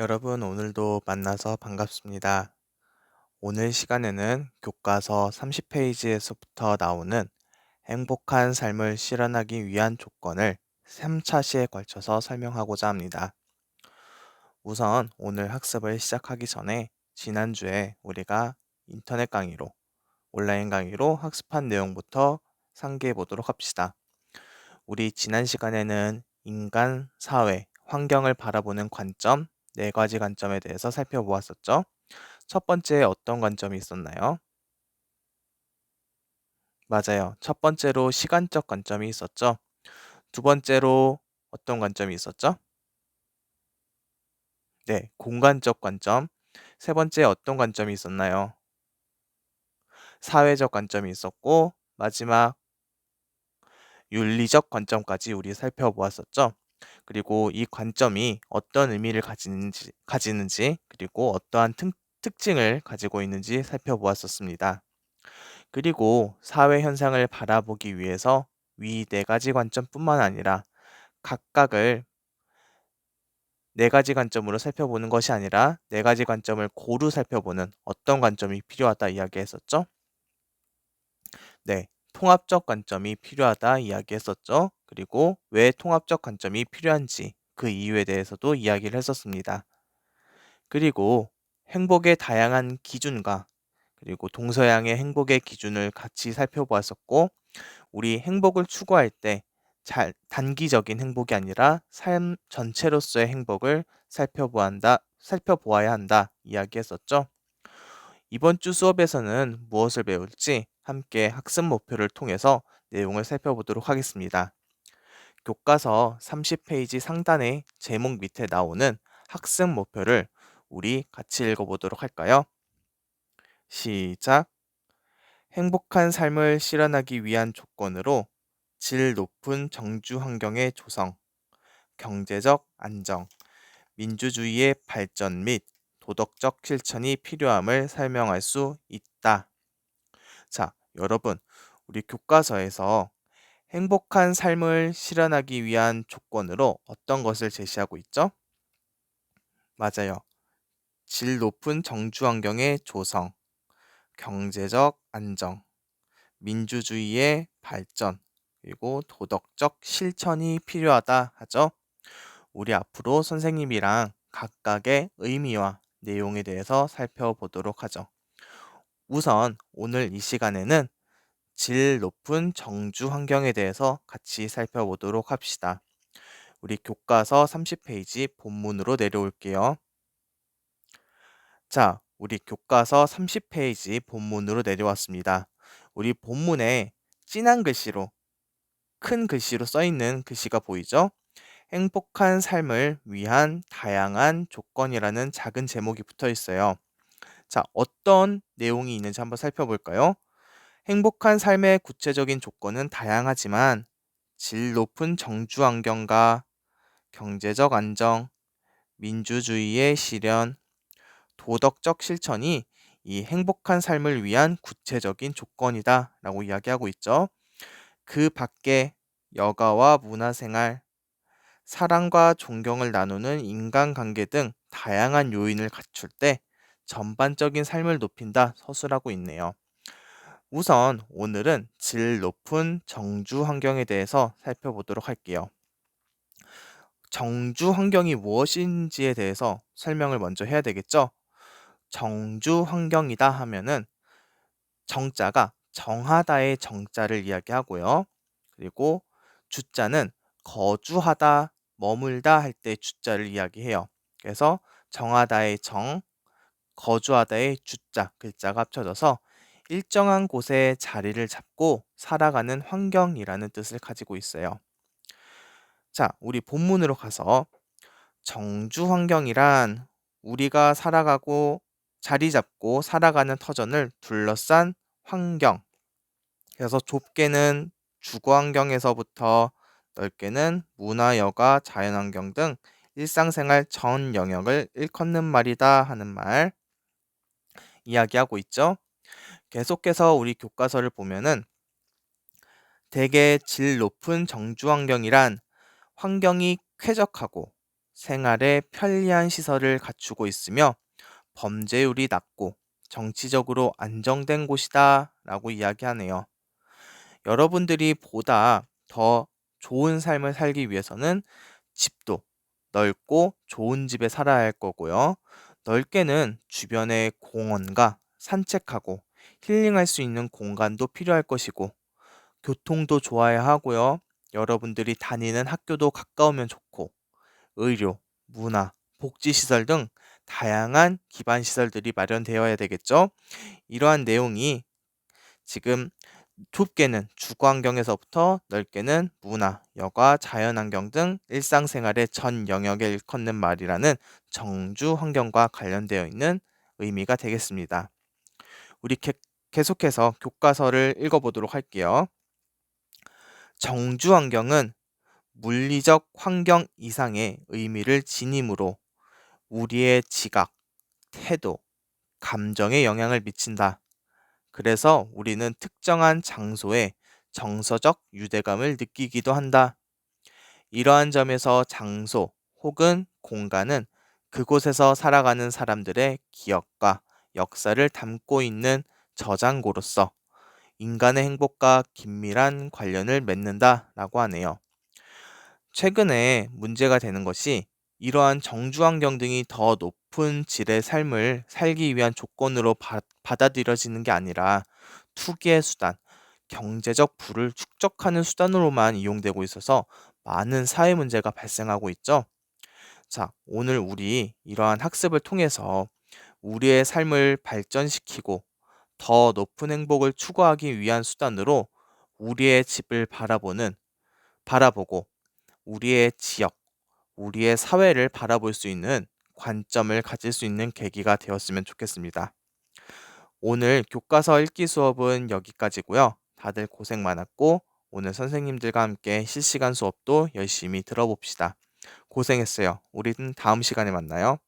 여러분, 오늘도 만나서 반갑습니다. 오늘 시간에는 교과서 30페이지에서부터 나오는 행복한 삶을 실현하기 위한 조건을 3차 시에 걸쳐서 설명하고자 합니다. 우선 오늘 학습을 시작하기 전에 지난주에 우리가 인터넷 강의로, 온라인 강의로 학습한 내용부터 상기해 보도록 합시다. 우리 지난 시간에는 인간, 사회, 환경을 바라보는 관점, 네 가지 관점에 대해서 살펴보았었죠. 첫 번째 어떤 관점이 있었나요? 맞아요. 첫 번째로 시간적 관점이 있었죠. 두 번째로 어떤 관점이 있었죠? 네, 공간적 관점. 세 번째 어떤 관점이 있었나요? 사회적 관점이 있었고, 마지막 윤리적 관점까지 우리 살펴보았었죠. 그리고 이 관점이 어떤 의미를 가지는지, 가지는지 그리고 어떠한 특, 특징을 가지고 있는지 살펴보았었습니다. 그리고 사회 현상을 바라보기 위해서 위 네 가지 관점뿐만 아니라 각각을 네 가지 관점으로 살펴보는 것이 아니라 네 가지 관점을 고루 살펴보는 어떤 관점이 필요하다 이야기했었죠? 네, 통합적 관점이 필요하다 이야기했었죠. 그리고 왜 통합적 관점이 필요한지 그 이유에 대해서도 이야기를 했었습니다. 그리고 행복의 다양한 기준과 그리고 동서양의 행복의 기준을 같이 살펴보았었고, 우리 행복을 추구할 때 잘, 단기적인 행복이 아니라 삶 전체로서의 행복을 살펴보아야 한다, 살펴보아야 한다 이야기했었죠. 이번 주 수업에서는 무엇을 배울지 함께 학습 목표를 통해서 내용을 살펴보도록 하겠습니다. 교과서 30페이지 상단의 제목 밑에 나오는 학습 목표를 우리 같이 읽어보도록 할까요? 시작. 행복한 삶을 실현하기 위한 조건으로 질 높은 정주 환경의 조성, 경제적 안정, 민주주의의 발전 및 도덕적 실천이 필요함을 설명할 수 있다. 자, 여러분, 우리 교과서에서 행복한 삶을 실현하기 위한 조건으로 어떤 것을 제시하고 있죠? 맞아요. 질 높은 정주 환경의 조성, 경제적 안정, 민주주의의 발전, 그리고 도덕적 실천이 필요하다 하죠. 우리 앞으로 선생님이랑 각각의 의미와 내용에 대해서 살펴보도록 하죠. 우선 오늘 이 시간에는 질 높은 정주 환경에 대해서 같이 살펴보도록 합시다. 우리 교과서 30페이지 본문으로 내려올게요. 자, 우리 교과서 30페이지 본문으로 내려왔습니다. 우리 본문에 진한 글씨로, 큰 글씨로 써 있는 글씨가 보이죠? 행복한 삶을 위한 다양한 조건이라는 작은 제목이 붙어 있어요. 자, 어떤 내용이 있는지 한번 살펴볼까요? 행복한 삶의 구체적인 조건은 다양하지만 질 높은 정주 환경과 경제적 안정, 민주주의의 실현, 도덕적 실천이 이 행복한 삶을 위한 구체적인 조건이다 라고 이야기하고 있죠. 그 밖에 여가와 문화생활, 사랑과 존경을 나누는 인간관계 등 다양한 요인을 갖출 때 전반적인 삶을 높인다 서술하고 있네요. 우선 오늘은 질 높은 정주 환경에 대해서 살펴보도록 할게요. 정주 환경이 무엇인지에 대해서 설명을 먼저 해야 되겠죠? 정주 환경이다 하면은 정자가 정하다의 정자를 이야기하고요. 그리고 주자는 거주하다, 머물다 할 때 주자를 이야기해요. 그래서 정하다의 정, 거주하다의 주자 글자가 합쳐져서 일정한 곳에 자리를 잡고 살아가는 환경이라는 뜻을 가지고 있어요. 자, 우리 본문으로 가서 정주 환경이란 우리가 살아가고 자리 잡고 살아가는 터전을 둘러싼 환경. 그래서 좁게는 주거 환경에서부터 넓게는 문화, 여가, 자연 환경 등 일상생활 전 영역을 일컫는 말이다 하는 말 이야기하고 있죠. 계속해서 우리 교과서를 보면은 대개 질 높은 정주 환경이란 환경이 쾌적하고 생활에 편리한 시설을 갖추고 있으며 범죄율이 낮고 정치적으로 안정된 곳이다 라고 이야기하네요. 여러분들이 보다 더 좋은 삶을 살기 위해서는 집도 넓고 좋은 집에 살아야 할 거고요. 넓게는 주변의 공원과 산책하고 힐링할 수 있는 공간도 필요할 것이고, 교통도 좋아야 하고요. 여러분들이 다니는 학교도 가까우면 좋고, 의료, 문화, 복지시설 등 다양한 기반 시설들이 마련되어야 되겠죠. 이러한 내용이 지금 좁게는 주거 환경에서부터 넓게는 문화, 여가, 자연환경 등 일상생활의 전 영역에 일컫는 말이라는 정주 환경과 관련되어 있는 의미가 되겠습니다. 우리 개- 계속해서 교과서를 읽어보도록 할게요. 정주 환경은 물리적 환경 이상의 의미를 지니므로 우리의 지각, 태도, 감정에 영향을 미친다. 그래서 우리는 특정한 장소에 정서적 유대감을 느끼기도 한다. 이러한 점에서 장소 혹은 공간은 그곳에서 살아가는 사람들의 기억과 역사를 담고 있는 저장고로서 인간의 행복과 긴밀한 관련을 맺는다라고 하네요. 최근에 문제가 되는 것이 이러한 정주 환경 등이 더 높은 질의 삶을 살기 위한 조건으로 바, 받아들여지는 게 아니라 투기의 수단, 경제적 부를 축적하는 수단으로만 이용되고 있어서 많은 사회 문제가 발생하고 있죠. 자, 오늘 우리 이러한 학습을 통해서 우리의 삶을 발전시키고 더 높은 행복을 추구하기 위한 수단으로 우리의 집을 바라보는, 바라보고 우리의 지역, 우리의 사회를 바라볼 수 있는 관점을 가질 수 있는 계기가 되었으면 좋겠습니다. 오늘 교과서 읽기 수업은 여기까지고요. 다들 고생 많았고 오늘 선생님들과 함께 실시간 수업도 열심히 들어봅시다. 고생했어요. 우리는 다음 시간에 만나요.